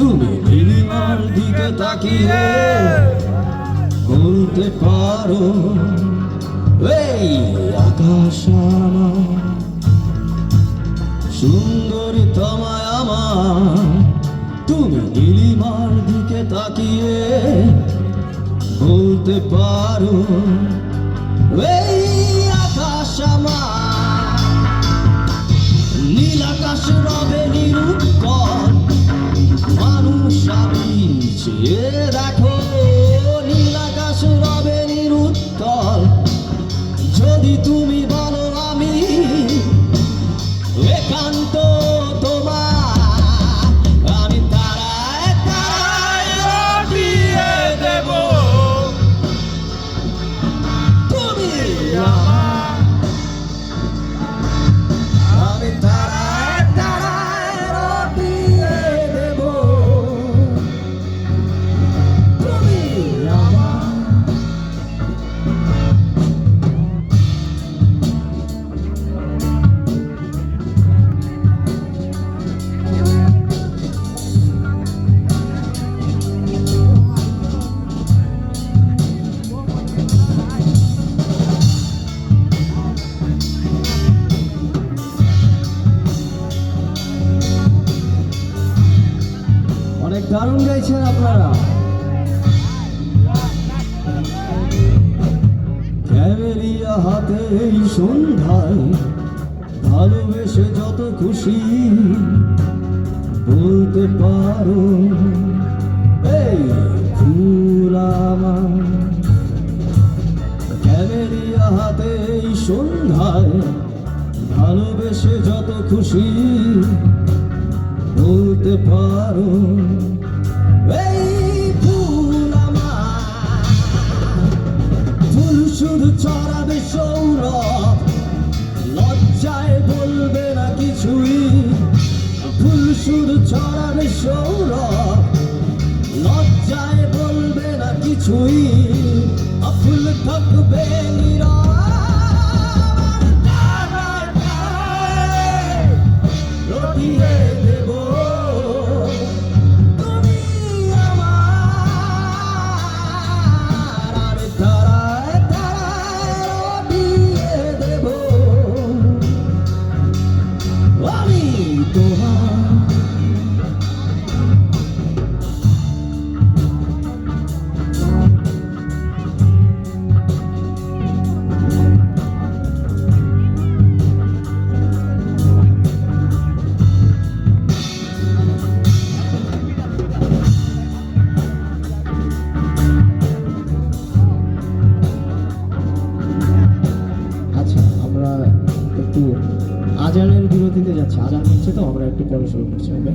তুমি নীলিমার দিকে তাকিয়ে বলতে পারো। এই আকাশ আমার, সুন্দরী তোমায় আমার। তুমি নীলিমার দিকে তাকিয়ে বলতে পারো। এই আকাশ আমার, নীল আকাশ Yeah, that cold. দারুণ গাইছেন আপনারা। ক্যামেরিয়া হাতে এই সন্ধ্যায় ভালোবেসে যত খুশি বলতে পারো। এই ফুল আমার। ক্যামেরিয়া হাতে এই সন্ধ্যায় ভালোবেসে যত খুশি বলতে পারো এই ফুল আমার। ফুল শুধু চড়াবে সৌরভ, লজ্জায় বলবে না কিছুই। ফুল শুধু চড়াবে সৌরভ, লজ্জায় বলবে না কিছুই। ফুল থাকবে নীরব আজানের বিরতিতে যাচ্ছে। আজান হচ্ছে তো আমরা একটু পরে শুরু করছি ওকে